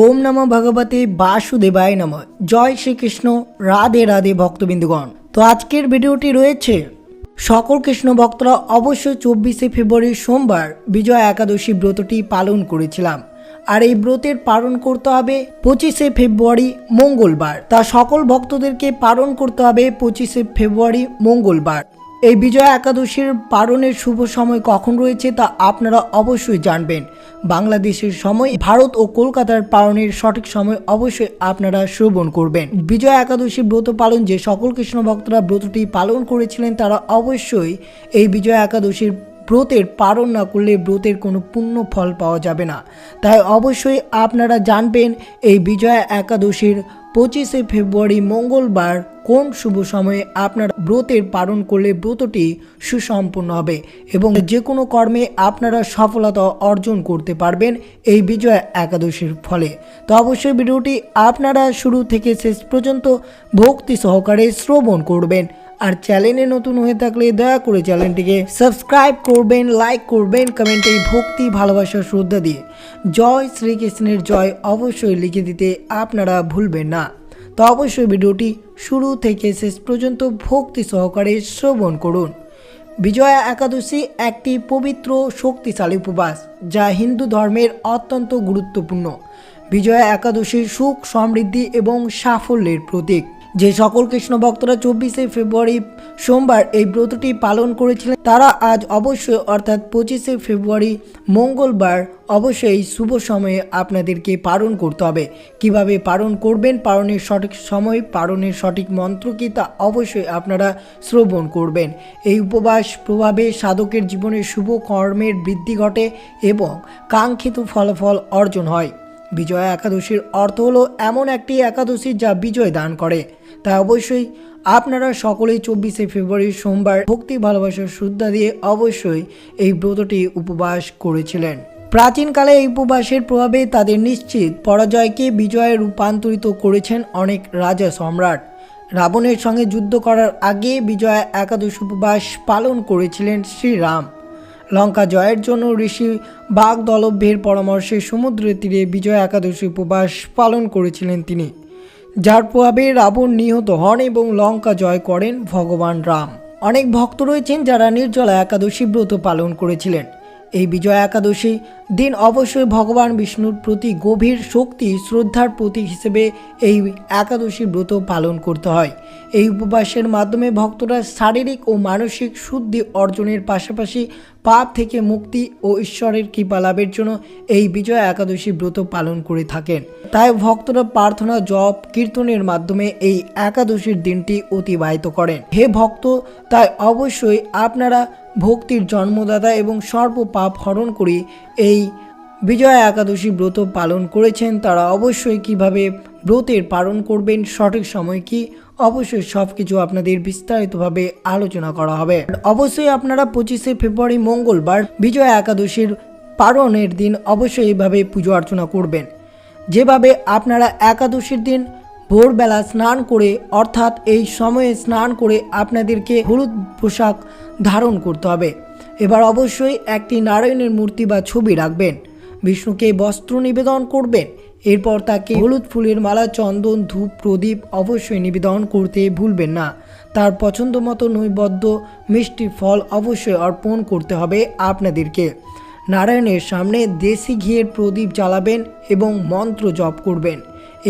ওম নম ভগবতে বাসুদেবায় নম। জয় শ্রীকৃষ্ণ, রাধে রাধে ভক্তবিন্দুগণ। তো আজকের ভিডিওটি রয়েছে, সকল কৃষ্ণ ভক্তরা অবশ্যই চব্বিশে ফেব্রুয়ারি সোমবার বিজয়া একাদশী ব্রতটি পালন করেছিলাম। আর এই ব্রতের পালন করতে হবে পঁচিশে ফেব্রুয়ারি মঙ্গলবার। তা সকল ভক্তদেরকে পালন করতে হবে পঁচিশে ফেব্রুয়ারি মঙ্গলবার। এই বিজয়া একাদশীর পালনের শুভ সময় কখন রয়েছে তা আপনারা অবশ্যই জানবেন। বাংলাদেশের সময় ভারত ও কলকাতার পালনের সঠিক সময় অবশ্যই আপনারা শ্রবণ করবেন। বিজয় একাদশী ব্রত পালন যে সকল কৃষ্ণ ভক্তরা ব্রতটি পালন করেছিলেন, তারা অবশ্যই এই বিজয় একাদশীর ব্রতের পালন না করলে ব্রতের কোনো পুণ্য ফল পাওয়া যাবে না। তাই অবশ্যই আপনারা জানবেন, এই বিজয়া একাদশীর পঁচিশে ফেব্রুয়ারি মঙ্গলবার কোন শুভ সময়ে আপনার ব্রতের পালন করলে ব্রতটি সুসম্পন্ন হবে এবং যে কোনো কর্মে আপনারা সফলতা অর্জন করতে পারবেন এই বিজয়া একাদশীর ফলে। তো অবশ্যই ভিডিওটি আপনারা শুরু থেকে শেষ পর্যন্ত ভক্তি সহকারে শ্রবণ করবেন। আর চ্যানেলে নতুন হয়ে থাকলে দয়া করে চ্যানেলটিকে সাবস্ক্রাইব করবেন, লাইক করবেন কমেন্টে ভক্তি, ভালোবাসা, শ্রদ্ধা দিয়ে। জয় শ্রীকৃষ্ণের জয় অবশ্যই লিখে দিতে আপনারা ভুলবেন না। তো অবশ্যই ভিডিওটি শুরু থেকে শেষ পর্যন্ত ভক্তি সহকারে শ্রবণ করুন। বিজয়া একাদশী একটি পবিত্র, শক্তিশালী উপবাস, যা হিন্দু ধর্মের অত্যন্ত গুরুত্বপূর্ণ। বিজয়া একাদশীর সুখ, সমৃদ্ধি এবং সাফল্যের প্রতীক। যে সকল কৃষ্ণ ভক্তরা চব্বিশে ফেব্রুয়ারি সোমবার এই ব্রতটি পালন করেছিলেন, তারা আজ অবশ্যই, অর্থাৎ পঁচিশে ফেব্রুয়ারি মঙ্গলবার, অবশ্যই শুভ সময়ে আপনাদেরকে পালন করতে হবে। কীভাবে পালন করবেন, পালনের সঠিক সময়, পালনের সঠিক মন্ত্র কি, তা অবশ্যই আপনারা শ্রবণ করবেন। এই উপবাস প্রভাবে সাধকের জীবনে শুভ কর্মের বৃদ্ধি ঘটে এবং কাঙ্ক্ষিত ফলাফল অর্জন হয়। বিজয়া একাদশীর অর্থ হলো এমন একটি একাদশী যা বিজয় দান করে। তাই অবশ্যই আপনারা সকলেই চব্বিশে ফেব্রুয়ারি সোমবার ভক্তি ভালোবাসার শ্রদ্ধা দিয়ে অবশ্যই এই ব্রতটি উপবাস করেছিলেন। প্রাচীনকালে এই উপবাসের প্রভাবে তাদের নিশ্চিত পরাজয়কে বিজয়ে রূপান্তরিত করেছেন অনেক রাজা সম্রাট। রাবণের সঙ্গে যুদ্ধ করার আগে বিজয়া একাদশ উপবাস পালন করেছিলেন শ্রীরাম। লঙ্কা জয়ের জন্য ঋষি বাঘ দলভ্যের পরামর্শে সমুদ্রের তীরে বিজয় একাদশী উপবাস পালন করেছিলেন তিনি। যার প্রভাবে রাবণ নিহত হন এবং লঙ্কা জয় করেন ভগবান রাম। অনেক ভক্ত রয়েছেন যারা নির্জলা একাদশী ব্রত পালন করেছিলেন। এই বিজয় একাদশী দিন অবশ্যই ভগবান বিষ্ণুর প্রতি গভীর শক্তি, শ্রদ্ধার প্রতীক হিসেবে এই একাদশী ব্রত পালন করতে হয়। এই উপবাসের মাধ্যমে ভক্তরা শারীরিক ও মানসিক শুদ্ধি অর্জনের পাশাপাশি পাপ থেকে মুক্তি ও ঈশ্বরের কৃপা লাভের জন্য এই বিজয় একাদশী ব্রত পালন করে থাকেন। তাই ভক্তরা প্রার্থনা, জপ, কীর্তনের মাধ্যমে এই একাদশীর দিনটি অতিবাহিত করেন। হে ভক্ত, তাই অবশ্যই আপনারা ভক্তির জন্মদাতা এবং সর্ব পাপ হরণ করে এই বিজয়া একাদশী ব্রত পালন করেছেন। তারা অবশ্যই কীভাবে ব্রতের পালন করবেন, সঠিক সময় কি? অবশ্যই সব কিছু আপনাদের বিস্তারিতভাবে আলোচনা করা হবে। অবশ্যই আপনারা পঁচিশে ফেব্রুয়ারি, মঙ্গলবার বিজয়া একাদশীর পালনের দিন অবশ্যই এইভাবে পুজো অর্চনা করবেন। যেভাবে আপনারা একাদশীর দিন ভোরবেলা স্নান করে, অর্থাৎ এই সময়ে স্নান করে আপনাদেরকে হলুদ পোশাক ধারণ করতে হবে। এবার অবশ্যই একটি নারায়ণের মূর্তি বা ছবি রাখবেন। বিষ্ণুকে বস্ত্র নিবেদন করবেন। এরপর তাকে হলুদ ফুলের মালা, চন্দন, ধূপ, প্রদীপ অবশ্যই নিবেদন করতে ভুলবেন না। তার পছন্দ মতো নৈবদ্য মিষ্টি ফল অবশ্যই অর্পণ করতে হবে আপনাদেরকে। নারায়ণের সামনে দেশি ঘিয়ের প্রদীপ জ্বালাবেন এবং মন্ত্র জপ করবেন।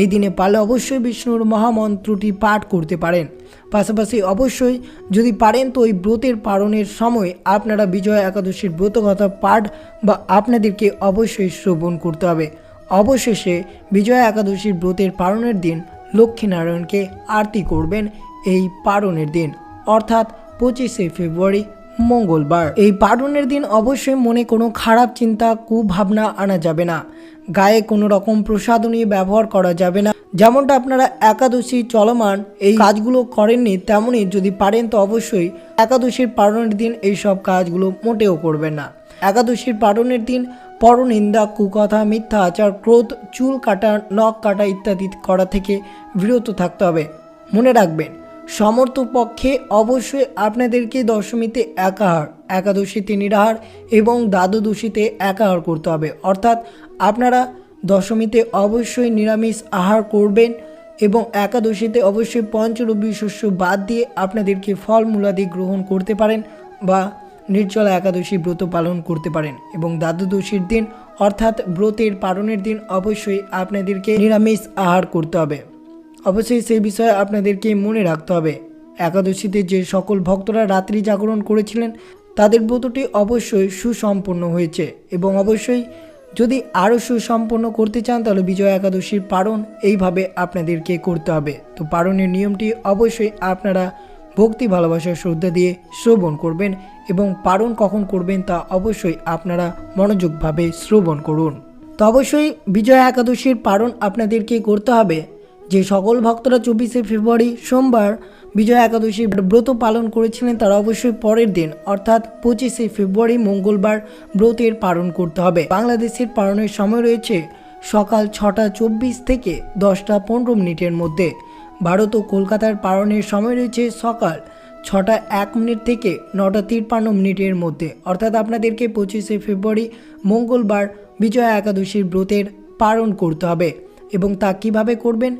এই দিনে পারলে অবশ্যই বিষ্ণুর মহামন্ত্রটি পাঠ করতে পারেন। পাশাপাশি অবশ্যই যদি পারেন তো ওই ব্রতের পালনের সময় আপনারা বিজয়া একাদশীর ব্রতকথা পাঠ বা আপনাদেরকে অবশ্যই শ্রবণ করতে হবে। অবশেষে বিজয়া একাদশীর ব্রতের পালনের দিন লক্ষ্মীনারায়ণকে আরতি করবেন এই পালনের দিন। অর্থাৎ পঁচিশে ফেব্রুয়ারি, মঙ্গলবার। এই পালনের দিন অবশ্যই মনে কোনো খারাপ চিন্তা, কুভাবনা আনা যাবে না। গায়ে কোনো রকম প্রসাদনী ব্যবহার করা যাবে না। যেমনটা আপনারা একাদশী চলমান এই কাজগুলো করেননি, তেমনই যদি পারেন তো অবশ্যই একাদশীর পালনের দিন এই সব কাজগুলো মোটেও করবেন না। একাদশীর পালনের দিন পরনিন্দা, কুকথা, মিথ্যা আচার, ক্রোধ, চুল কাটা, নখ কাটা ইত্যাদি করা থেকে বিরত থাকতে হবে। মনে রাখবেন, সমর্থ পক্ষে অবশ্যই আপনাদেরকে দশমীতে একাহার, একাদশীতে নিরাহার এবং দ্বাদশীতে একাহার করতে হবে। অর্থাৎ আপনারা দশমীতে অবশ্যই নিরামিষ আহার করবেন এবং একাদশীতে অবশ্যই পঞ্চরবি শস্য বাদ দিয়ে আপনাদেরকে ফলমূলাদি গ্রহণ করতে পারেন বা নির্জলা একাদশী ব্রত পালন করতে পারেন এবং দ্বাদশীর দিন অর্থাৎ ব্রতের পালনের দিন অবশ্যই আপনাদেরকে নিরামিষ আহার করতে হবে। অবশ্যই সেই বিষয়ে আপনাদেরকে মনে রাখতে হবে। একাদশীতে যে সকল ভক্তরা রাত্রি জাগরণ করেছিলেন, তাদের ব্রতটি অবশ্যই সুসম্পন্ন হয়েছে এবং অবশ্যই যদি আরও সুসম্পন্ন করতে চান, তাহলে বিজয় একাদশীর পারণ এইভাবে আপনাদেরকে করতে হবে। তো পারণের নিয়মটি অবশ্যই আপনারা ভক্তি, ভালোবাসা, শ্রদ্ধা দিয়ে শ্রবণ করবেন এবং পারণ কখন করবেন তা অবশ্যই আপনারা মনোযোগভাবে শ্রবণ করুন। তো অবশ্যই বিজয়া একাদশীর পারণ আপনাদেরকে করতে হবে। যে সকল ভক্তরা চব্বিশে ফেব্রুয়ারি সোমবার বিজয়া একাদশী ব্রত পালন করেছিলেন তারা অবশ্যই পরের দিন, অর্থাৎ পঁচিশে ফেব্রুয়ারি মঙ্গলবার ব্রতের পালন করতে হবে। বাংলাদেশের পালনের সময় রয়েছে সকাল ছটা চব্বিশ থেকে দশটা পনেরো মিনিটের মধ্যে। ভারত ও কলকাতার পালনের সময় রয়েছে সকাল ছটা এক মিনিট থেকে নটা তিপ্পান্ন মিনিটের মধ্যে। অর্থাৎ আপনাদেরকে পঁচিশে ফেব্রুয়ারি মঙ্গলবার বিজয়া একাদশীর ব্রতের পালন করতে হবে। এবং তা কীভাবে করবেন?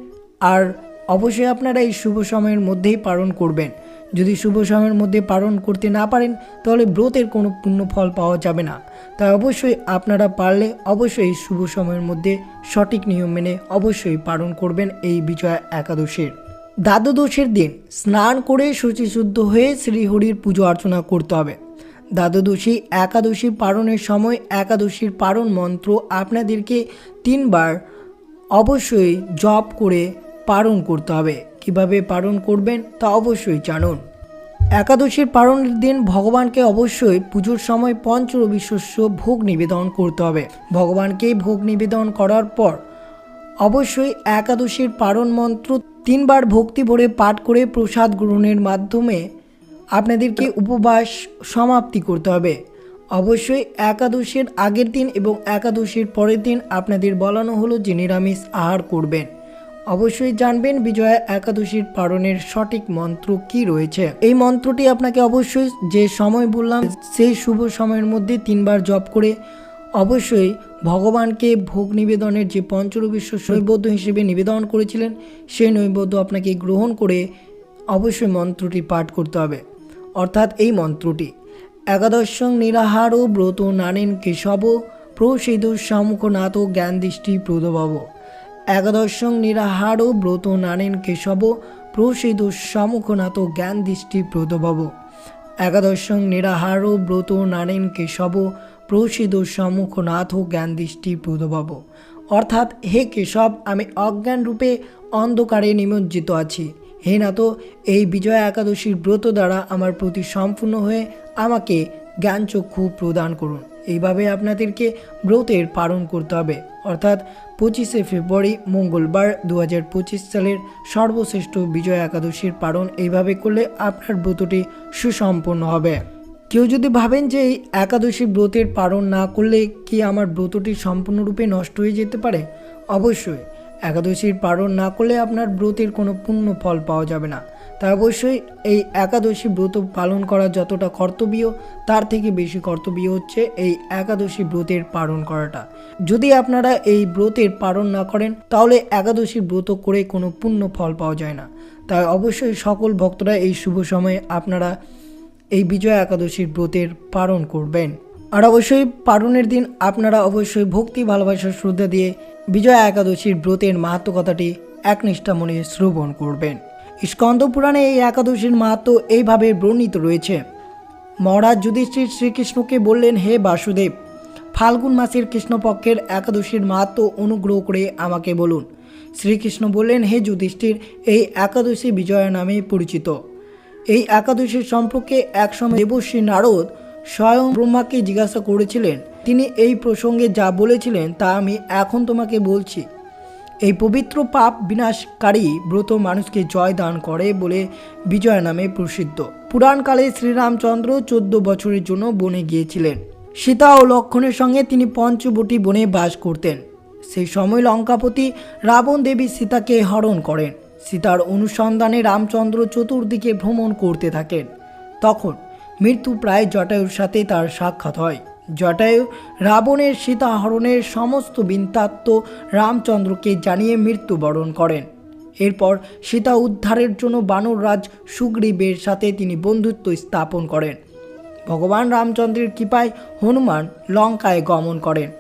আর অবশ্যই আপনারা এই শুভ সময়ের মধ্যেই পালন করবেন। যদি শুভ সময়ের মধ্যে পালন করতে না পারেন, তাহলে ব্রতের কোনো পূর্ণ ফল পাওয়া যাবে না। তাই অবশ্যই আপনারা পারলে অবশ্যই শুভ সময়ের মধ্যে সঠিক নিয়ম মেনে অবশ্যই পালন করবেন এই বিজয়া একাদশীর। দ্বাদশীর দিন স্নান করে শুচিশুদ্ধ হয়ে শ্রীহরির পুজো অর্চনা করতে হবে। দ্বাদশী একাদশী পালনের সময় একাদশীর পালন মন্ত্র আপনাদেরকে তিনবার অবশ্যই জপ করে পালন করতে হবে। কীভাবে পালন করবেন তা অবশ্যই জানুন। একাদশীর পালনের দিন ভগবানকে অবশ্যই পুজোর সময় পঞ্চরবি শস্য ভোগ নিবেদন করতে হবে। ভগবানকে ভোগ নিবেদন করার পর অবশ্যই একাদশীর পারণ মন্ত্র তিনবার ভক্তি ভরে পাঠ করে প্রসাদ গ্রহণের মাধ্যমে আপনাদেরকে উপবাস সমাপ্তি করতে হবে। অবশ্যই একাদশীর আগের দিন এবং একাদশীর পরের দিন আপনাদের বলানো হলো যে নিরামিষ আহার করবেন। অবশ্যই জানবেন বিজয়া একাদশীর পালনের সঠিক মন্ত্র কি রয়েছে। এই মন্ত্রটি আপনাকে অবশ্যই যে সময় বললাম সেই শুভ সময়ের মধ্যে তিনবার জপ করে অবশ্যই ভগবানকে ভোগ নিবেদনের যে পঞ্চরবিশ্ব নৈবেদ্য হিসেবে নিবেদন করেছিলেন সেই নৈবদ্য আপনাকে গ্রহণ করে অবশ্যই মন্ত্রটি পাঠ করতে হবে। অর্থাৎ এই মন্ত্রটি, একাদশং নিরাহারও ব্রত নানেন কেশব প্রসিদ্ধ সম্মুখনাথ জ্ঞান দৃষ্টি প্রদবাব একাদশং নিরাহারও ব্রত নানেন কেশব, প্রসিদ্ধ সম্মুখনাথ জ্ঞান দৃষ্টি প্রদবাব একাদশং নিরাহারও ব্রত নারেন কেশব, প্রসিদ্ধ সম্মুখনাথ জ্ঞান দৃষ্টি প্রদবাব অর্থাৎ, হে কেশব, আমি অজ্ঞান রূপে অন্ধকারে নিমজ্জিত আছি। হে নাথ, এই বিজয়া একাদশীর ব্রত দ্বারা আমার প্রতি সম্পূর্ণ হয়ে আমাকে জ্ঞানচক্ষু প্রদান করুন। এইভাবে আপনাদেরকে ব্রতের পালন করতে হবে। অর্থাৎ পঁচিশে ফেব্রুয়ারি মঙ্গলবার দু হাজার পঁচিশ সালের সর্বশ্রেষ্ঠ বিজয় একাদশীর পালন এইভাবে করলে আপনার ব্রতটি সুসম্পন্ন হবে। কেউ যদি ভাবেন যে এই একাদশী ব্রতের পালন না করলে কি আমার ব্রতটি সম্পূর্ণরূপে নষ্ট হয়ে যেতে পারে? অবশ্যই। একাদশীর পালন না করলে আপনার ব্রতের কোনো পূর্ণ ফল পাওয়া যাবে না। তাই অবশ্যই এই একাদশী ব্রত পালন করা যতটা কর্তব্য, তার থেকে বেশি কর্তব্য হচ্ছে এই একাদশী ব্রতের পালন করাটা। যদি আপনারা এই ব্রতের পালন না করেন, তাহলে একাদশী ব্রত করে কোনো পূর্ণ ফল পাওয়া যায় না। তাই অবশ্যই সকল ভক্তরা এই শুভ সময়ে আপনারা এই বিজয়া একাদশীর ব্রতের পালন করবেন। আর অবশ্যই পালনের দিন আপনারা অবশ্যই ভক্তি, ভালোবাসা, শ্রদ্ধা দিয়ে বিজয়া একাদশীর ব্রতের মাহাত্ম কথাটি একনিষ্ঠা মনে শ্রবণ করবেন। স্কন্দ পুরাণে এই একাদশীর মাহাত্ম এইভাবে বর্ণিত রয়েছে। মহারাজ যুধিষ্ঠির শ্রীকৃষ্ণকে বললেন, হে বাসুদেব, ফাল্গুন মাসের কৃষ্ণপক্ষের একাদশীর মাহাত্ম অনুগ্রহ করে আমাকে বলুন। শ্রীকৃষ্ণ বললেন, হে যুধিষ্ঠির, এই একাদশী বিজয়া নামে পরিচিত। এই একাদশীর সম্পর্কে একসময় দেবশ্রী নারদ স্বয়ং ব্রহ্মাকে জিজ্ঞাসা করেছিলেন, তিনি এই প্রসঙ্গে যা বলেছিলেন তা আমি এখন তোমাকে বলছি। এই পবিত্র পাপ বিনাশকারী ব্রত মানুষকে জয় দান করে বলে বিজয় নামে প্রসিদ্ধ। পুরাণকালে শ্রীরামচন্দ্র চোদ্দ বছরের জন্য বনে গিয়েছিলেন। সীতা ও লক্ষণের সঙ্গে তিনি পঞ্চবটি বনে বাস করতেন। সেই সময় লঙ্কাপতি রাবণ দেবী সীতাকে হরণ করেন। সীতার অনুসন্ধানে রামচন্দ্র চতুর্দিকে ভ্রমণ করতে থাকেন। তখন মৃত্যু প্রায় জটায়ুর সাথে তার সাক্ষাৎ হয়। জটায়ু রাবণের সীতাহরণের সমস্ত বৃন্তাত্ম রামচন্দ্রকে জানিয়ে মৃত্যুবরণ করেন। এরপর সীতা উদ্ধারের জন্য বানররাজ সুগ্রীবের সাথে তিনি বন্ধুত্ব স্থাপন করেন। ভগবান রামচন্দ্রের কৃপায় হনুমান লঙ্কায় গমন করেন।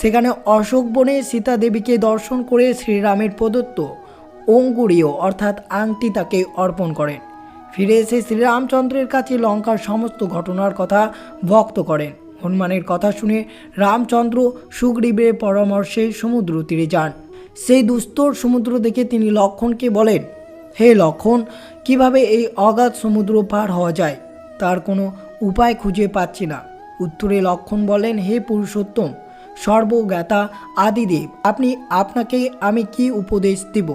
সেখানে অশোক বনে সীতা দেবীকে দর্শন করে শ্রীরামের প্রদত্ত অঙ্গুরীয় অর্থাৎ আংটি তাকে অর্পণ করেন। ফিরে এসে শ্রীরামচন্দ্রের কাছে লঙ্কার সমস্ত ঘটনার কথা ভক্ত করেন। হনুমানের কথা শুনে রামচন্দ্র সুগ্রীবের পরামর্শে সমুদ্র তীরে যান। সেই দুস্তর সমুদ্র দেখে তিনি লক্ষণকে বলেন, হে লক্ষণ, কীভাবে এই অগাধ সমুদ্র পার হওয়া যায়? তার কোনো উপায় খুঁজে পাচ্ছি না। উত্তরে লক্ষণ বলেন, হে পুরুষোত্তম, সর্বজ্ঞাতা আদিদেব, আপনি, আপনাকে আমি কি উপদেশ দেব?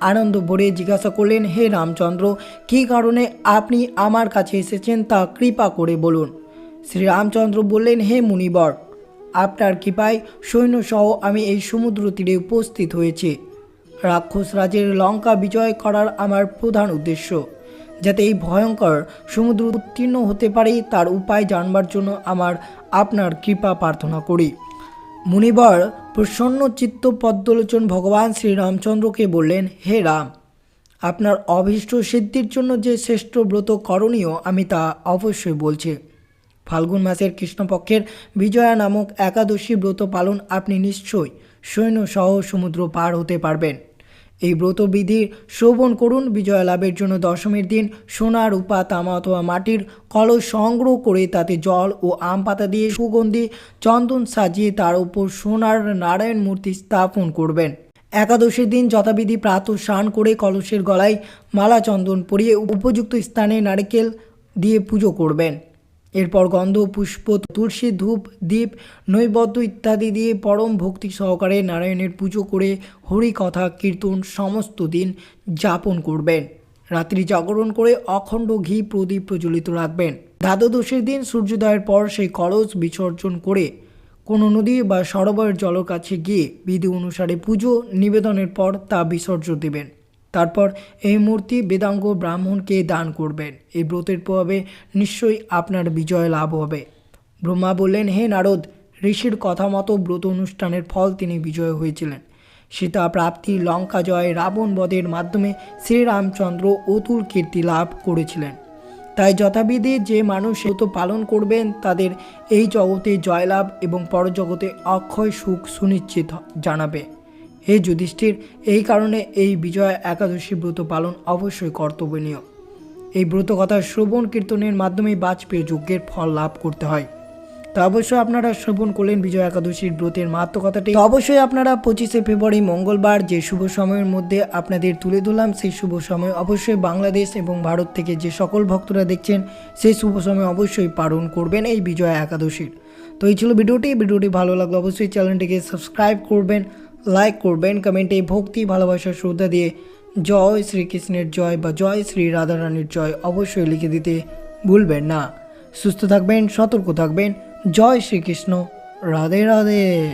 আনন্দ ভরে জিজ্ঞাসা করলেন, হে রামচন্দ্র, কী কারণে আপনি আমার কাছে এসেছেন তা কৃপা করে বলুন? শ্রী রামচন্দ্র বললেন, হে মুনিবর, আপনার কৃপায় সৈন্যসহ আমি এই সমুদ্র তীরে উপস্থিত হয়েছি। রাক্ষস রাজের লঙ্কা বিজয় করার আমার প্রধান উদ্দেশ্য, যাতে এই ভয়ঙ্কর সমুদ্র উত্তীর্ণ হতে পারি, তার উপায় জানবার জন্য আমার আপনার কৃপা প্রার্থনা করি। মুনিবর প্রসন্ন চিত্ত পদ্মলোচন ভগবান শ্রীরামচন্দ্রকে বললেন, হে রাম, আপনার অভীষ্ট সিদ্ধির জন্য যে শ্রেষ্ঠ ব্রত করণীয় আমি তা অবশ্যই বলছি। ফাল্গুন মাসের কৃষ্ণপক্ষের বিজয়া নামক একাদশী ব্রত পালন আপনি নিশ্চয়ই সৈন্য সহ সমুদ্র পার হতে পারবেন। এই ব্রতবিধির শ্রবণ করুন। বিজয় লাভের জন্য দশমীর দিন সোনা, রূপা, তামা অথবা মাটির কলস সংগ্রহ করে তাতে জল ও আম পাতা দিয়ে সুগন্ধি, চন্দন সাজিয়ে তার উপর সোনার নারায়ণ মূর্তি স্থাপন করবেন। একাদশীর দিন যথাবিধি প্রাত স্নান করে কলসের গলায় মালা চন্দন পরিয়ে উপযুক্ত স্থানে নারকেল দিয়ে পুজো করবেন। এরপর গন্ধ, পুষ্প, তুলসী ধূপ, দীপ, নৈবদ্য ইত্যাদি দিয়ে পরম ভক্তি সহকারে নারায়ণের পুজো করে হরি কথা কীর্তন সমস্ত দিন যাপন করবেন। রাত্রি জাগরণ করে অখণ্ড ঘি প্রদীপ প্রজ্বলিত রাখবেন। দ্বাদশীর দিন সূর্যোদয়ের পর সেই কলস বিসর্জন করে কোনো নদী বা সরোবরের জলের কাছে গিয়ে বিধি অনুসারে পুজো, নিবেদনের পর তা বিসর্জন দেবেন। তারপর এই মূর্তি বেদাঙ্গ ব্রাহ্মণকে দান করবেন। এই ব্রতের প্রভাবে নিশ্চয়ই আপনার বিজয় লাভ হবে। ব্রহ্মা বললেন, হে নারদ, ঋষির কথা মতো ব্রত অনুষ্ঠানের ফল তিনি বিজয় হয়েছিলেন। সীতা প্রাপ্তি, লঙ্কা জয়, রাবণ বধের মাধ্যমে শ্রীরামচন্দ্র অতুল কীর্তি লাভ করেছিলেন। তাই যথাবিধি যে মানুষ ব্রত পালন করবেন, তাদের এই জগতে জয়লাভ এবং পরজগতে অক্ষয় সুখ সুনিশ্চিত জানাবে। হে যুধিষ্ঠির, এই কারণে এই বিজয় একাদশী ব্রত পালন অবশ্যই কর্তব্যনীয়। এই ব্রত কথা শ্রবণ কীর্তনের মাধ্যমে বাজপেয়ী যজ্ঞের ফল লাভ করতে হয়। তো অবশ্যই আপনারা শ্রবণ করলেন বিজয় একাদশীর ব্রতের মাহাত্ম কথাটি। অবশ্যই আপনারা পঁচিশে ফেব্রুয়ারি, মঙ্গলবার যে শুভ সময়ের মধ্যে আপনাদের তুলে ধরলাম, সেই শুভ সময় অবশ্যই বাংলাদেশ এবং ভারত থেকে যে সকল ভক্তরা দেখছেন, সেই শুভ সময় অবশ্যই পালন করবেন এই বিজয় একাদশীর। তো এই ছিল ভিডিওটি। ভিডিওটি ভালো লাগল অবশ্যই চ্যানেলটিকে সাবস্ক্রাইব করবেন। লাইক করবেন কমেন্টে ভক্তি, ভালোবাসার শ্রদ্ধা দিয়ে জয় শ্রীকৃষ্ণের জয় বা জয় শ্রী রাধারানীর জয় অবশ্যই লিখে দিতে ভুলবেন না। সুস্থ থাকবেন, সতর্ক থাকবেন। জয় শ্রীকৃষ্ণ। রাধে রাধে।